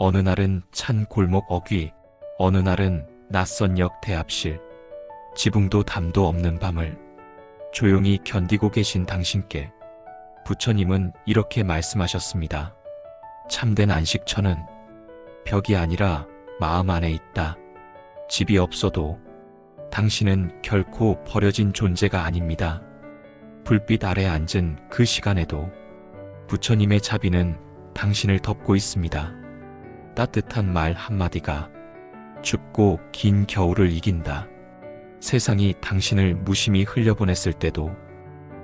어느 날은 찬 골목 어귀, 어느 날은 낯선 역 대합실, 지붕도 담도 없는 밤을 조용히 견디고 계신 당신께 부처님은 이렇게 말씀하셨습니다. 참된 안식처는 벽이 아니라 마음 안에 있다. 집이 없어도 당신은 결코 버려진 존재가 아닙니다. 불빛 아래 앉은 그 시간에도 부처님의 자비는 당신을 덮고 있습니다. 따뜻한 말 한마디가 춥고 긴 겨울을 이긴다. 세상이 당신을 무심히 흘려보냈을 때도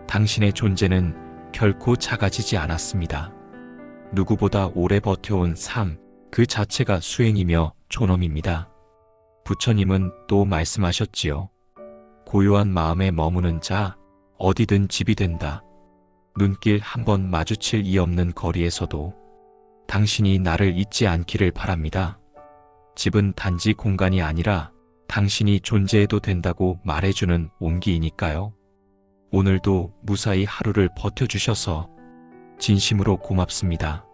당신의 존재는 결코 작아지지 않았습니다. 누구보다 오래 버텨온 삶, 그 자체가 수행이며 존엄입니다. 부처님은 또 말씀하셨지요. 고요한 마음에 머무는 자, 어디든 집이 된다. 눈길 한번 마주칠 이 없는 거리에서도 당신이 나를 잊지 않기를 바랍니다. 집은 단지 공간이 아니라 당신이 존재해도 된다고 말해주는 온기이니까요. 오늘도 무사히 하루를 버텨주셔서 진심으로 고맙습니다.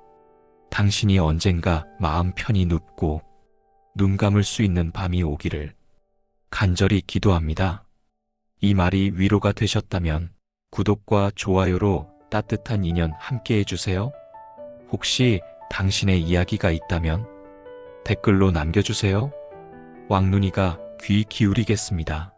당신이 언젠가 마음 편히 눕고 눈 감을 수 있는 밤이 오기를 간절히 기도합니다. 이 말이 위로가 되셨다면 구독과 좋아요로 따뜻한 인연 함께 해주세요. 혹시 당신의 이야기가 있다면 댓글로 남겨주세요. 왕눈이가 귀 기울이겠습니다.